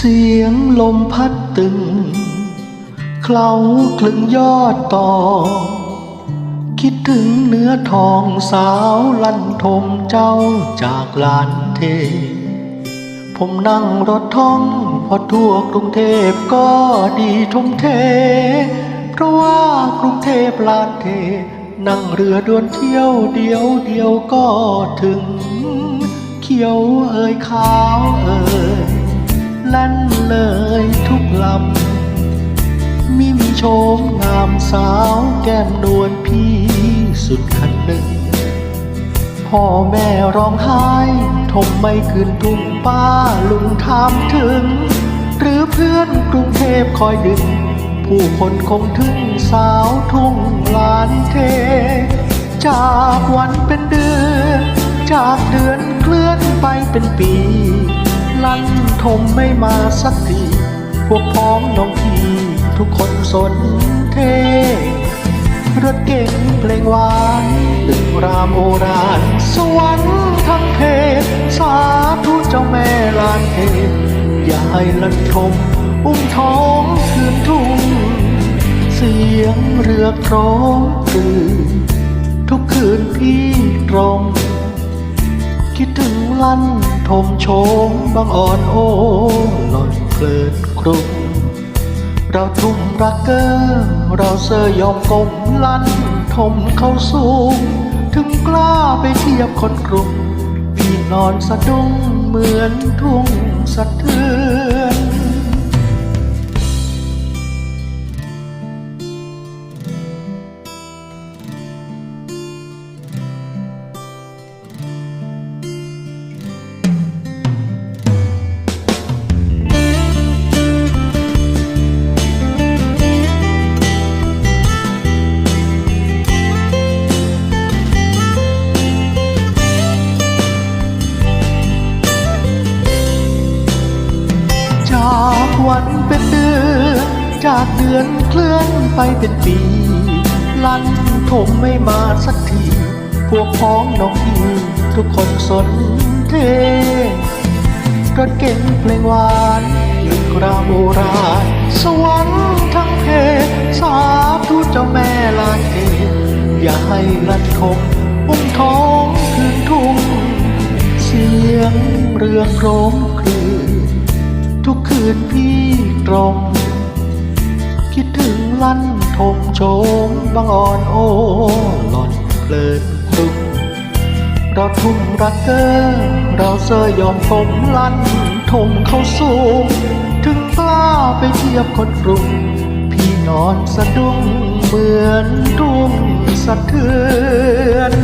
เสียงลมพัดตึง เคล้าคลึงยอดต่อ คิดถึงเนื้อทองสาวลั่นทมเจ้าจากลานเท ผมนั่งรถท่องพอทั่วกรุงเทพก็ดีทุ่มเท เพราะว่ากรุงเทพลานเท นั่งเรือด่วนเที่ยวเดียวเดียวก็ถึง เขียวเอ่ยขาวเอ่ย แล่นเลยทุกลำมิมีโชมงามสาวแก้มนวลพี่สุดคันหนึ่ง พ่อแม่ร้องไห้ทมไม่คืนทุ่งป้าลุงถามถึง หรือเพื่อนกรุงเทพคอยดึง ผู้คนคงถึงสาวทุ่งลานเท จากวันเป็นเดือน จากเดือนเคลื่อนไปเป็นปี ลั่นทมไม่มาสักที พวกพ้องน้องพี่ทุกคนสนเทรถเก่งเพลงหวานดึงรามโอรานสวรรค์ทั้งเพศสาธุเจ้าแม่ลานเทอย่าให้ลันทมอุ้มท้องคืนทุ่ง เสียงเรือครมคือทุกคืนพี่ตรง คิดถึงลั่นทมโชมบางอ่อนโอ้ลอยเพลินครุงเราทุ่มรักเกอร์เราเสยยอมกลมลั่นทมเข้าสูง ถึงกล้าไปเทียบคนกรุงพี่นอนสะดุ้งเหมือนทุ่งสะเทือน วันเป็นเดือนจากเดือนเคลื่อนไปเป็นปี ลันทมไม่มาสักที พวกพ้องน้องพี่ทุกคนสนเทรถเก่งเพลงหวานลึกราโอราณสวรรค์ทั้งเพศสาธุเจ้าแม่ลานเทอย่าให้ลันทมอุ้มท้องคืนทุ่งเสียงเรือโครมคลื ทุกคืนพี่ตรง คิดถึงลั่นทมโชมบางอ่อนโอ้หล่อนเพลินครุงเราทุ่มรักเกอร์เราเสยยอมผมลั่นทมเข้าสูง ถึงกล้าไปเทียบคนกรุง พี่นอนสะดุ้งเหมือนทุ่งสะเทือน